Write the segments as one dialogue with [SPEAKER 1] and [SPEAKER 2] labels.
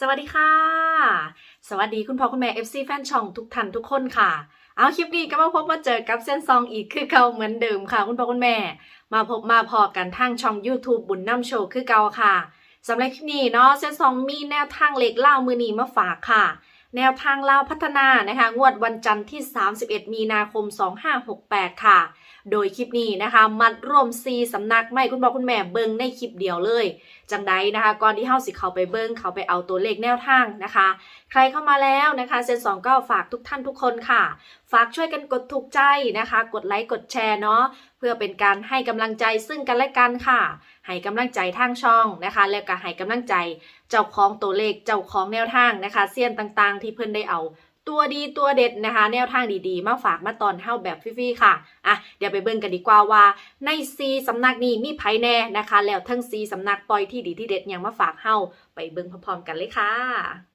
[SPEAKER 1] สวัสดีค่ะ สวัสดีคุณพ่อคุณแม่ FC แฟนช่องทุกท่านทุกคนค่ะ เอาคลิปนี้ก็มาพบมาเจอกับเส้นซองอีกคือเก่าเหมือนเดิมค่ะ คุณพ่อคุณแม่ มาพบมาพอกันทางช่อง YouTube บุญน้ำโชว์คือเก่าค่ะสำหรับคลิปนี้เนาะเส้นซองมีแนวทางเล็กเล่ามือนีมาฝากค่ะ แนวทางเล่าพัฒนานะคะ งวดวันจันทร์ที่ 31 มีนาคม 2568 ค่ะ โดยคลิปนี้นะคะ มัดรวมซีสำนักไม่คุณพ่อคุณแม่เบิ่งในคลิปเดียวเลย จังใดนะคะ ก่อนที่เฮาสิเขาไปเบิ่งเขาไปเอาตัวเลขแนวทางนะคะ ใครเข้ามาแล้วนะคะเซนสองก็ฝากทุกท่านทุกคนค่ะ ฝากช่วยกันกดถูกใจนะคะ กดไลค์กดแชร์เนาะเพื่อเป็นการให้กำลังใจซึ่งกันและกันค่ะให้กำลังใจทางช่องนะคะ แล้วก็ให้กำลังใจเจ้าของตัวเลขเจ้าของแนวทางนะคะเสี้ยนต่างๆ ที่เพิ่นได้เอา ตัวดีตัวเด็ดนะคะ แนวทางดีๆ มาฝากมาตอนเฮาแบบฟรีๆค่ะอะเดี๋ยวไปเบิ่งกันดีกว่าว่าในซีสำนักนี้มีไผแน่นะคะ แล้วทั้งซีสำนักปล่อยที่ดีที่เด็ดยังมาฝากเฮาไปเบิ่งพร้อมๆกันเลยค่ะ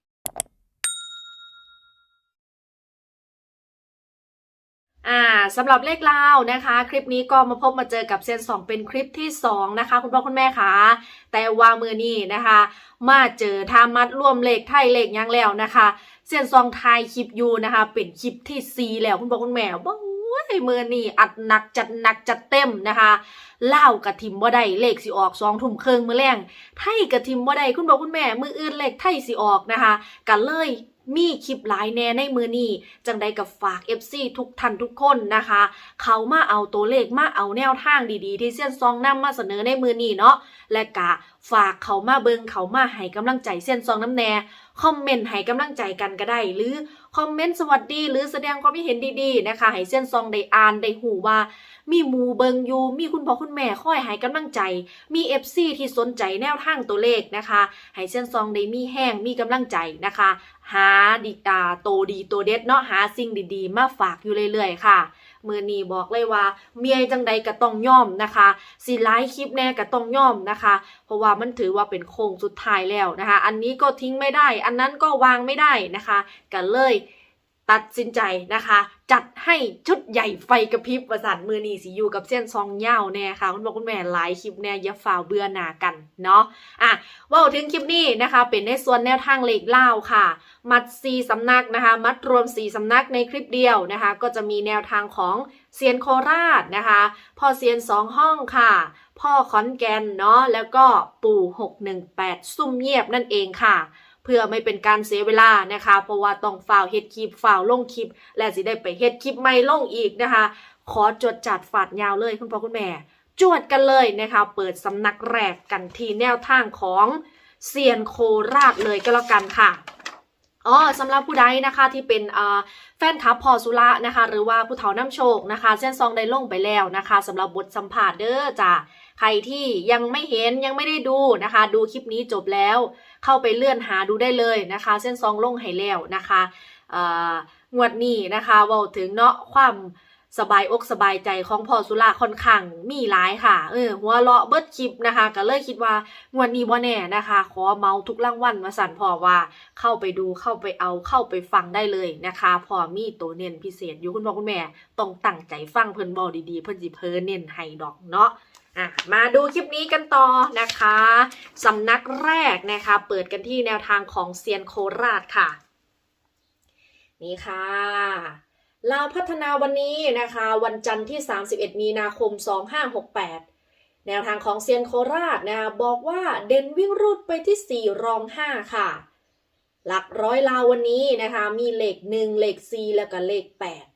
[SPEAKER 1] อ่าสำหรับเลขลาวนะคะ คลิปนี้ก็มาพบมาเจอกับเซียนสองเป็นคลิปที่2นะคะ คุณพ่อคุณแม่คะแต่ว่ามือนี้นะคะ มาเจอทามัดร่วมเลขไทยเลขยังแล้วนะคะเซียนซองทายคลิปอยู่นะคะ เป็นคลิปที่ซีแล้วคุณพ่อคุณแม่ว้ายมือนี้อัดหนักจัดหนักจัดเต็มนะคะเล่ากระทิมบ่ได้เลขสิออกสองทุ่มครึ่องมือแรงไทยกระทิมบ่ได้คุณพ่อคุณแม่มืออื่นเลขไทยสิออกนะคะกันเลย มีคลิปหลายแน่ในมือนี้จังใดกับฝาก FC ทุกท่านทุกคนนะคะ เขามาเอาตัวเลขมาเอาแนวทางดีๆ ที่เซียนซองนำมาเสนอในมือนี้เนาะ และกะฝากเขามาเบิงเขามาให้กำลังใจเส้นซองน้ำแน่คอมเมนต์ให้กำลังใจกันก็ได้ หรือคอมเมนต์สวัสดี หรือแสดงความคิดเห็นดีๆนะคะให้เส้นซองได้อ่านได้หูว่า มีหมูเบิงอยู่มีคุณพ่อคุณแม่คอยให้กำลังใจ มี FC ที่สนใจแนวทางตัวเลขนะคะให้เส้นซองได้มีแห้งมีกำลังใจนะคะ หาดีตาโตดีตัวเด็ดเนาะหาสิ่งดีๆ มาฝากอยู่เรื่อยๆค่ะ มือนี้บอกเลยว่า เมียจังใดก็ต้องย่อมนะคะสิไลฟ์คลิปแน่ก็ต้องย่อมนะคะ เพราะว่ามันถือว่าเป็นโค้งสุดท้ายแล้วนะคะ อันนี้ก็ทิ้งไม่ได้ อันนั้นก็วางไม่ได้นะคะกันเลย ตัดสินใจนะคะ จัดให้ชุดใหญ่ไฟกระพริบประสานมือนีสิอยู่กับเส้นซองเย่าแน่ค่ะ คุณบอกคุณแม่ไลฟ์คลิปแน่ย่าฝ่าเบื่อหนากันเนาะอะว่าถึงคลิปนี้นะคะ เป็นในส่วนแนวทางเลขเล่าค่ะ มัดซีสำนักนะคะ มัดรวมสีสำนักในคลิปเดียวนะคะ ก็จะมีแนวทางของเซียนโคราชนะคะพ่อเซียนสองห้องค่ะพ่อขอนแก่นเนาะแล้วก็ปู่ 618 ซุ่มเงียบนั่นเองค่ะ เพื่อไม่เป็นการเสียเวลานะคะ เพราะว่าต้องฝ่าวเฮ็ดคลิปฝ่าวลงคลิป และสิได้ไปเฮ็ดคลิปใหม่ลงอีกนะคะ ขอจดจัดฝาดยาวเลยคุณพ่อคุณแม่ จวดกันเลยนะคะ เปิดสำนักแรกกันที่แนวทางของเซียนโคราชเลยก็แล้วกันค่ะอ๋อสำหรับผู้ใดนะคะที่เป็นแฟนคลับพอสุระนะคะ หรือว่าผู้เฒ่าน้ำโชคนะคะเส้นซองได้ลงไปแล้วนะคะสำหรับบทสัมภาษณ์เด้อจ้ะใครที่ยังไม่เห็นยังไม่ได้ดูนะคะ ดูคลิปนี้จบแล้ว เข้าไปเลื่อนหาดูได้เลยนะคะ เส้นซองลงให้แล้วนะคะงวดนี้นะคะว่าถึงเนาะความสบายอกสบายใจของพ่อสุระค่อนข้างมีหลายค่ะ เออหัวเราะเบิดคลิปนะคะ ก็เลยคิดว่างวดนี้บ่แน่นะคะ ขอเมาทุกรางวัลมาสั่นพ่อว่าเข้าไปดูเข้าไปเอาเข้าไปฟังได้เลยนะคะพอมีตัวเน้นพิเศษอยู่คุณพ่อคุณแม่ต้องตั้งใจฟังเพิ่นบอกดีๆ เพิ่นสิเพิ่นเน้นให้ดอกเนาะ อะมาดูคลิปนี้กันต่อนะคะสำนักแรกนะคะเปิดกันที่แนวทางของเซียนโคราชค่ะ นี่ค่ะลาวพัฒนาวันนี้นะคะ วันจันทร์ที่ 31 มีนาคม 2568 แนวทางของเซียนโคราชนะคะบอกว่าเด่นวิ่งรูดไปที่ 4 รอง 5 ค่ะ หลักร้อยลาววันนี้นะคะ มีเลข 1 เลข 4 แล้วก็เลข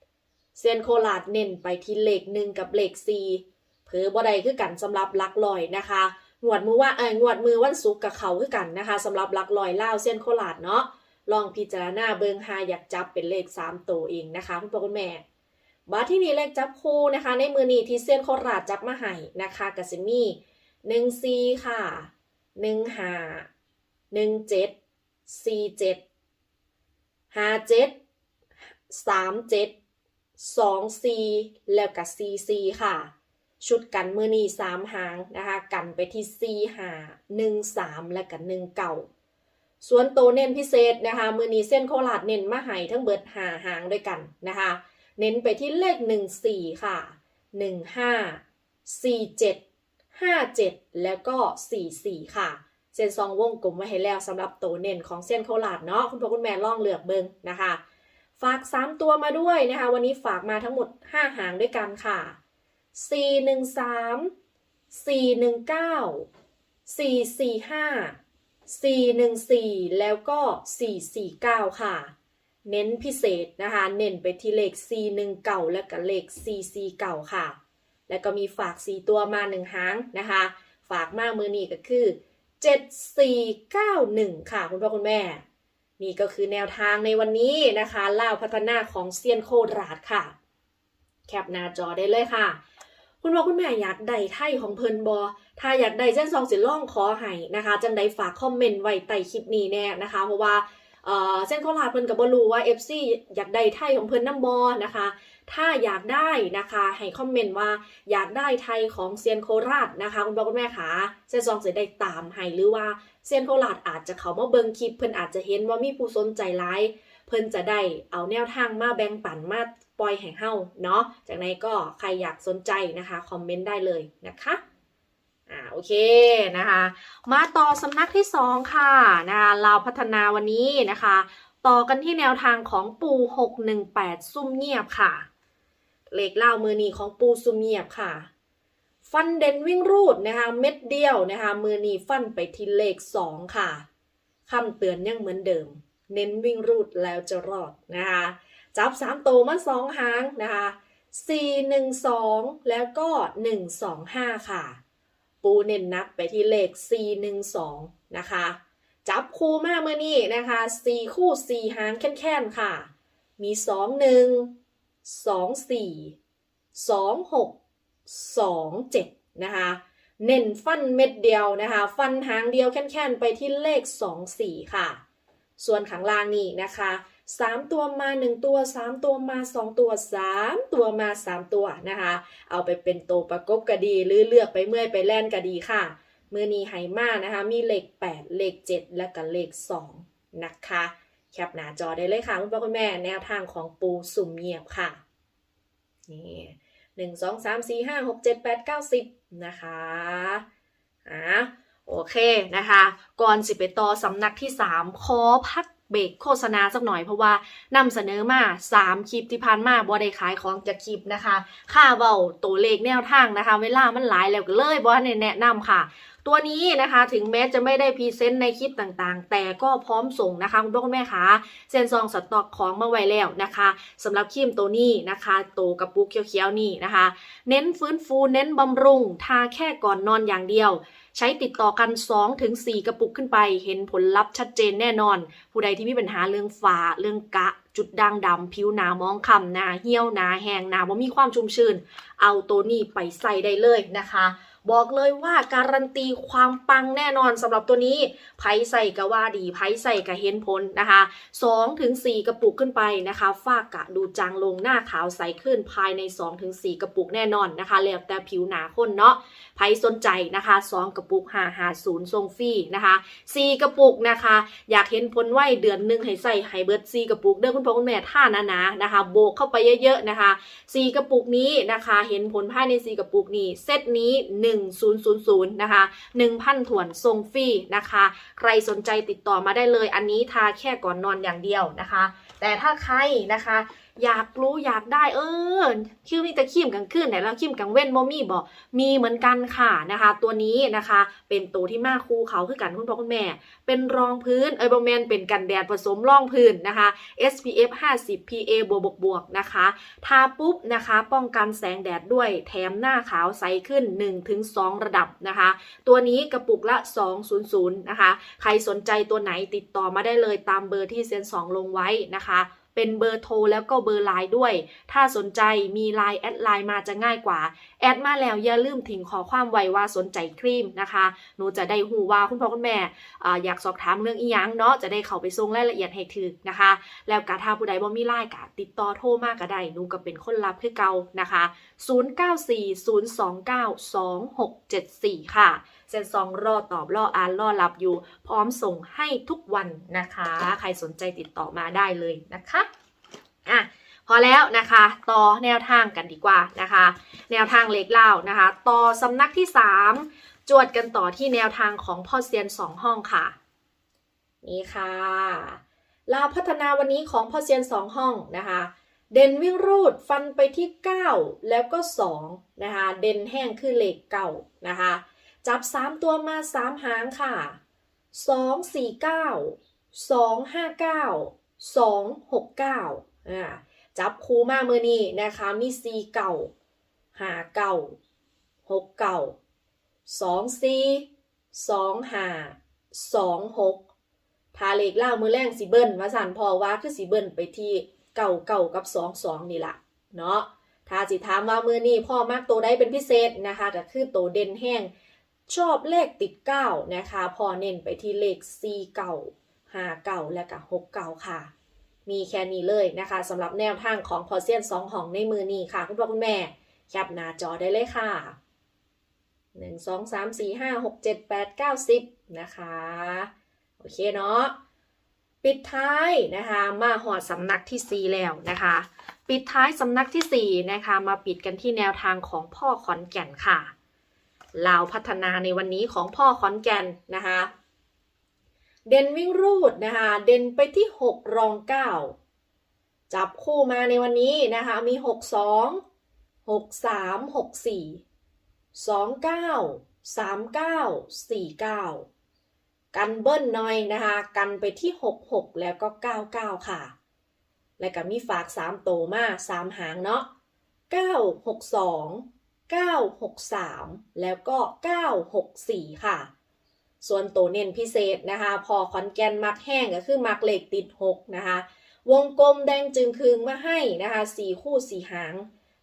[SPEAKER 1] 8 เซียนโคราชเน้นไปที่เลข 1 กับเลข 4 เผือบ่ได้คือกันสำหรับลักลอยนะคะงวดมือว่าเอองวดมือวันศุกร์กับเขาคือกันนะคะสำหรับลักลอยเลาเซียนโคราชเนาะลองพิจารณาเบิงหาอยากจับเป็นเลข 3 ตัวเองนะคะคุณพ่อคุณแม่บาที่นี่เลขจับคู่นะคะ ในมือนี้ที่เส้นโคราชจับมาให้นะคะกัสมีหนึ่งซีค่ะหนึ่งหาหนึ่งเจ็ดสี่เจ็ดห้าเจ็ดสามเจ็ดสองซีแล้วกับซีซีค่ะ ชุดกันมือนี้สามหางนะคะกันไปที่ซีหาหนึ่งสามและกับหนึ่งเก่าส่วนโตวเน้นพิเศษนะคะมือนี้เส้นโคราชเน้นมาให้ทั้งเบิดหาหางด้วยกันนะคะ เน้นไปที่เลขหนึ่งสี่ค่ะหนึ่งห้าสี่เจ็ดห้าเจ็ดแล้วก็สี่สี่ค่ะ เส้นซองวงกลมไว้ให้แล้วสำหรับตัวเน้นของเส้นโคราชเนาะคุณพ่อคุณแม่ลองเลือกเบิงนะคะ ฝาก 3 ตัวมาด้วยนะคะ วันนี้ฝากมาทั้งหมด 5 หางด้วยกันค่ะ 413 419 445 414 แล้วก็ 449 ค่ะ เน้นพิเศษนะคะ เน้นไปที่เลข 419 และก็เลข 449 ค่ะ แล้วก็มีฝาก 4 ตัวมา 1 หางนะคะ ฝากมากมือนี้ก็คือ 7491 ค่ะ คุณพ่อคุณแม่ นี่ก็คือแนวทางในวันนี้นะคะล่าวพัฒนาของเซียนโคราชค่ะ แคปหน้าจอได้เลยค่ะ คุณพ่อคุณแม่อยากได้ไทยของเพิ่นบอถ้าอยากได้เส้นซองสิล่องขอให้นะคะ จังใดฝากคอมเมนต์ไว้ใต้คลิปนี้แน่นะคะ เพราะว่าเส้นโคราเพิ่นกับบรูว่า FC อยากได้ไทยของเพิ่นน้ำบอนะคะ ถ้าอยากได้นะคะให้คอมเมนต์ว่าอยากได้ไทยของเซียนโคราชนะคะ คุณพ่อคุณแม่คะเส้นซองเสิได้ตามให้หรือว่าเซียนโคราชอาจจะเขามาเบิงคลิปเพิ่นอาจจะเห็นว่ามีผู้สนใจหลาย เพิ่นจะได้เอาแนวทางมาแบ่งปันมาปล่อยให้เฮาเนาะจากนั้นก็ใครอยากสนใจนะคะคอมเมนต์ได้เลยนะคะอ่าโอเคนะคะ มาต่อสำนักที่สองค่ะนะคะเราพัฒนาวันนี้นะคะ ต่อกันที่แนวทางของปู618ซุ่มเงียบค่ะเลขเล่ามือนีของปูซุ่มเงียบค่ะฟันเด่นวิ่งรูดนะคะเม็ดเดียวนะคะมือนีฟันไปที่เลขสองค่ะคำเตือนยังเหมือนเดิม เน้นวิ่งรูดแล้วจะรอดนะคะจับสามตัวมาสองหางนะคะสี่หนึ่งสองแล้วก็หนึ่งสองห้าค่ะ ปูเน้นนักไปที่เลขสี่หนึ่งสองนะคะจับคู่มาเมื่อนี้นะคะสี่คู่สี่หางแค่นๆค่ะ มีสองหนึ่งสองสี่สองหกสองเจ็ดนะคะเน้นฟันเม็ดเดียวนะคะ ฟันหางเดียวแค่นๆ ไปที่เลขสองสี่ค่ะ ส่วนข้างล่างนี่นะคะสามตัวมาหนึ่งตัวสามตัวมาสองตัวสามตัวมาสามตัวนะคะ เอาไปเป็นตัวประกบก็ดี หรือเลือกไปเมื่อยไปแล่นก็ดีค่ะเมื่อนี้ไหมานะคะ มีเลข8เลข7 และก็เลข2นะคะ แคปหน้าจอได้เลยค่ะ คุณพ่อคุณแม่แนวทางของปูสุ่มเงียบค่ะ นี่หนึ่งสองสามสี่ห้าหกเจ็ดแปดเก้าสิบนะคะอ่า โอเคนะคะ ก่อนสิไปต่อสำนักที่สามขอพักเบรกโฆษณาสักหน่อยเพราะว่านำเสนอมาสามคลิปที่ผ่านมาบ่ได้ขายของจากคลิปนะคะ ค่าเบาตัวเลขแนวทางนะคะ เวลามันหลายแล้วก็เลยบ่ได้แนะนำค่ะ ตัวนี้นะคะถึงแม้จะไม่ได้พรีเซนต์ในคลิปต่างๆ แต่ก็พร้อมส่งนะคะคุณพ่อคุณแม่คะเซ็นซองสต็อกของมาไว้แล้วนะคะสำหรับครีมตัวนี้นะคะตัวกระปุกเขียวๆนี่นะคะ เน้นฟื้นฟูเน้นบำรุงทาแค่ก่อนนอนอย่างเดียว ใช้ติดต่อกัน 2-4 กระปุกขึ้นไป เห็นผลลัพธ์ชัดเจนแน่นอน ผู้ใดที่มีปัญหาเรื่องฝ้าเรื่องกะ จุดด่างดำผิวหนามองคำหนาเหี่ยวหนาแหงหนาว่ามีความชุ่มชื้น เอาตัวนี้ไปใส่ได้เลยนะคะ บอกเลยว่าการันตีความปังแน่นอนสำหรับตัวนี้ไผใส่ก็ว่าดีไผใส่ก็เห็นผลนะคะ2ถึง4กระปุกขึ้นไปนะคะฝ้ากะดูจางลงหน้าขาวใสขึ้นภายใน2ถึง4กระปุกแน่นอนนะคะแล้วแต่ผิวหนาคนเนาะไผสนใจนะคะ2กระปุก550ทรงฟรีนะคะ4กระปุกนะคะ อยากเห็นผลไวเดือนหนึ่งให้ใส่ให้เบิร์ด4กระปุกเด้อคุณพ่อคุณแม่ท่านะนะนะคะ โบกเข้าไปเยอะๆนะคะสี่กระปุกนี้นะคะเห็นผลภายในสีกระปุกนี้ เซตนี้ 1000 นะคะ 1,000ถ่วนทรงฟรีนะคะ ใครสนใจติดต่อมาได้เลย อันนี้ทาแค่ก่อนนอนอย่างเดียวนะคะ แต่ถ้าใครนะคะ อยากรู้อยากได้เออคิวมีแต่ขีมกลางคืนไหนแล้วขีมกลางเว้นโมมี่บอกมีเหมือนกันค่ะนะคะ ตัวนี้นะคะ เป็นตัวที่มาคู่เขาคือกันคุณพ่อคุณแม่ เป็นรองพื้นเออร์บแมนเป็นกันแดดผสมรองพื้นนะคะ SPF 50 PA บวกบวกบวกนะคะทาปุ๊บนะคะ ป้องกันแสงแดดด้วยแถมหน้าขาวใสขึ้น 1-2 ระดับนะคะ ตัวนี้กระปุกละ 200นะคะ ใครสนใจตัวไหนติดต่อมาได้เลยตามเบอร์ที่เซนสองลงไว้นะคะ เป็นเบอร์โทรแล้วก็เบอร์ไลน์ด้วย ถ้าสนใจมีไลน์แอดไลน์มาจะง่ายกว่า แอดมาแล้วอย่าลืมทิ้งขอความไว้ว่าสนใจครีมนะคะ หนูจะได้หูว่าคุณพ่อคุณแม่ออยากสอบถามเรื่องอีหยังเนาะจะได้เข้าไปส่งรายละเอียดให้ถึกนะคะ แล้วกาถ้าผู้ใดบ่มีไลน์กะติดต่อโทรมากก็ได้หนูก็เป็นคนรับคือเก่านะคะ 0940292674 ค่ะ เซนซองรอตอบรออ่านรอรับอยู่ พร้อมส่งให้ทุกวันนะคะ ใครสนใจติดต่อมาได้เลยนะคะอะพอแล้วนะคะ ต่อแนวทางกันดีกว่านะคะ แนวทางเล็กเล่านะคะ ต่อสำนักที่ 3 จวดกันต่อที่แนวทางของพ่อเซียนสองห้องค่ะ นี่ค่ะลาวพัฒนาวันนี้ของพ่อเซียนสองห้องนะคะ เด่นวิ่งรูดฟันไปที่ 9 แล้วก็ 2 นะคะ เด่นแห้งคือเลขเก่านะคะ จับ 3 ตัวมา 3 หางค่ะ 2 4 9 2 5 9 2 6 9อ่าจับคูมามือนี้นะคะ มี 4 เก่าหาเก่า 6 เก่า 2 4 2 5 2 6ทาเลขล่ามือแรงสีเบิ้ลมาสันพอว่าคือสีเบิ้ลไปที่เก่าเก่ากับสองสองนี่ละเนาะถ้าสิถามว่ามือนี้พ่อมากตัวใดเป็นพิเศษนะคะก็คือตัวเด่นแห้ง ชอบเลขติดเก้านะคะ พอเน้นไปที่เลขสี่เก่าห้าเก่าและก็หกเก่าค่ะ มีแค่นี้เลยนะคะสำหรับแนวทางของพอเซียนสองห้องในมือนี้ค่ะ คุณพ่อคุณแม่แคปหน้าจอได้เลยค่ะหนึ่งสองสามสี่ห้าหกเจ็ดแปดเก้าสิบนะคะ โอเคเนาะปิดท้ายนะคะมาหอดสำนักที่ 4 แล้วนะคะ ปิดท้ายสำนักทีสี่4 นะคะ มาปิดกันที่แนวทางของพ่อขอนแก่นค่ะ ลาวพัฒนาในวันนี้ของพ่อขอนแก่นนะคะเด่นวิ่งรูดนะคะเด่นไปที่ 6 รอง 9 จับคู่มาในวันนี้นะคะมี 6 2 6 3 6 4 2 9 3 9 4 9 กันเบิ้ลหน่อยนะคะกันไปที่ 66 แล้วก็ 99 ค่ะ และก็มีฝาก 3 โตมา 3 หางเนาะ962 963 แล้วก็ 964 ค่ะ ส่วนโตเน้นพิเศษนะคะ พอคอนแกนมักแห้งก็คือมักเหล็กติด 6 นะคะ วงกลมแดงจึงคืงมาให้นะคะ 4 คู่ 4 หาง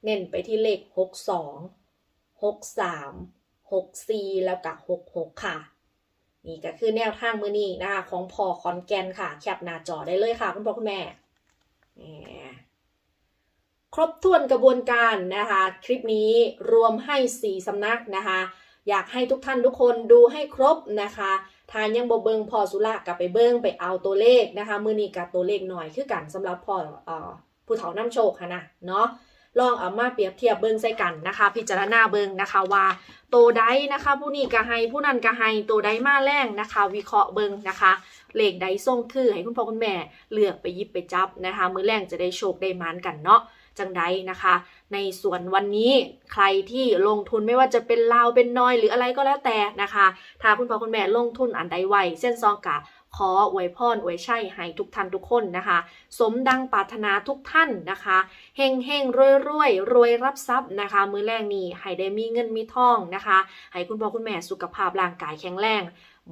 [SPEAKER 1] เน้นไปที่เลข 62 63 64 แล้วก็66 ค่ะนี่ก็คือแนวทางมือนี้นะคะ ของพอคอนแกนค่ะ แคปหน้าจอได้เลยค่ะ คุณพ่อคุณแม่ ครบถ้วนกระบวนการนะคะ คลิปนี้รวมให้ 4 สำนักนะคะ อยากให้ทุกท่านทุกคนดูให้ครบนะคะทานยังบ่เบิงพอสุระกลับไปเบิงไปเอาตัวเลขนะคะ มือนี้กับตัวเลขหน่อยคือกันสำหรับพออผู้เฒ่าน้ำโชคค่ะนะเนาะลองเอามาเปรียบเทียบเบิงใส่กันนะคะ พิจารณาเบิงนะคะว่าโตใดนะคะ ผู้นี้ก็ให้ผู้นั้นก็ให้โตใดมาแรงนะคะ วิเคราะห์เบิงนะคะเลขใดส่งคือให้คุณพ่อคุณแม่เลือกไปยิบไปจับนะคะ มือแรงจะได้โชคได้มานกันเนาะ จังใดนะคะ ในส่วนวันนี้ใครที่ลงทุนไม่ว่าจะเป็นลาวเป็นน้อยหรืออะไรก็แล้วแต่นะคะ ถ้าคุณพ่อคุณแม่ลงทุนอันใดไวเส้นซองกะขออวยพรอวยชัยให้ทุกท่านทุกคนนะคะ สมดังปรารถนาทุกท่านนะคะเฮงเฮงรวยรวยรวยรับทรัพย์นะคะ มือแรกนี้ให้ได้มีเงินมีทองนะคะ ให้คุณพ่อคุณแม่สุขภาพร่างกายแข็งแรง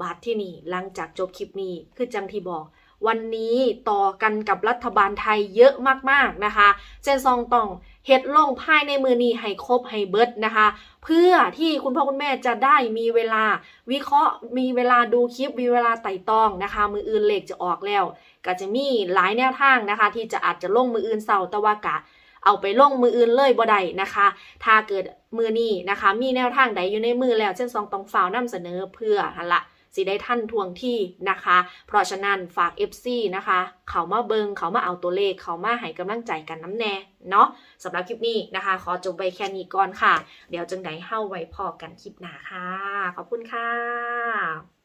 [SPEAKER 1] บาทที่นี่หลังจากจบคลิปนี้คือจังที่บอก วันนี้ต่อกันกับรัฐบาลไทยเยอะมากๆนะคะเซนซองต้องเฮ็ดลงภายในมือนี้ให้ครบให้เบิดนะคะ เพื่อที่คุณพ่อคุณแม่จะได้มีเวลาวิเคราะห์มีเวลาดูคลิปมีเวลาไต่ตองนะคะ มืออื่นเหลขจะออกแล้ว ก็จะมีหลายแนวทางนะคะ ที่จะอาจจะลงมืออื่นเสาร์แต่ว่ากะเอาไปลงมืออื่นเลยบ่ได้นะคะ ถ้าเกิดมือนี้นะคะ มีแนวทางใดอยู่ในมือแล้วเช่นซองตองฝาวนำเสนอเพื่อหันละ สิได้ท่านทวงที่นะคะ เพราะฉะนั้นฝาก FC นะคะ เขามาเบิงเขามาเอาตัวเลข เขามาให้กำลังใจกันน้ำแน่เนาะสำหรับคลิปนี้นะคะ ขอจบไปแค่นี้ก่อนค่ะ เดี๋ยวจังไดเฮ้าไว้พอกันคลิปหน้าค่ะ ขอบคุณค่ะ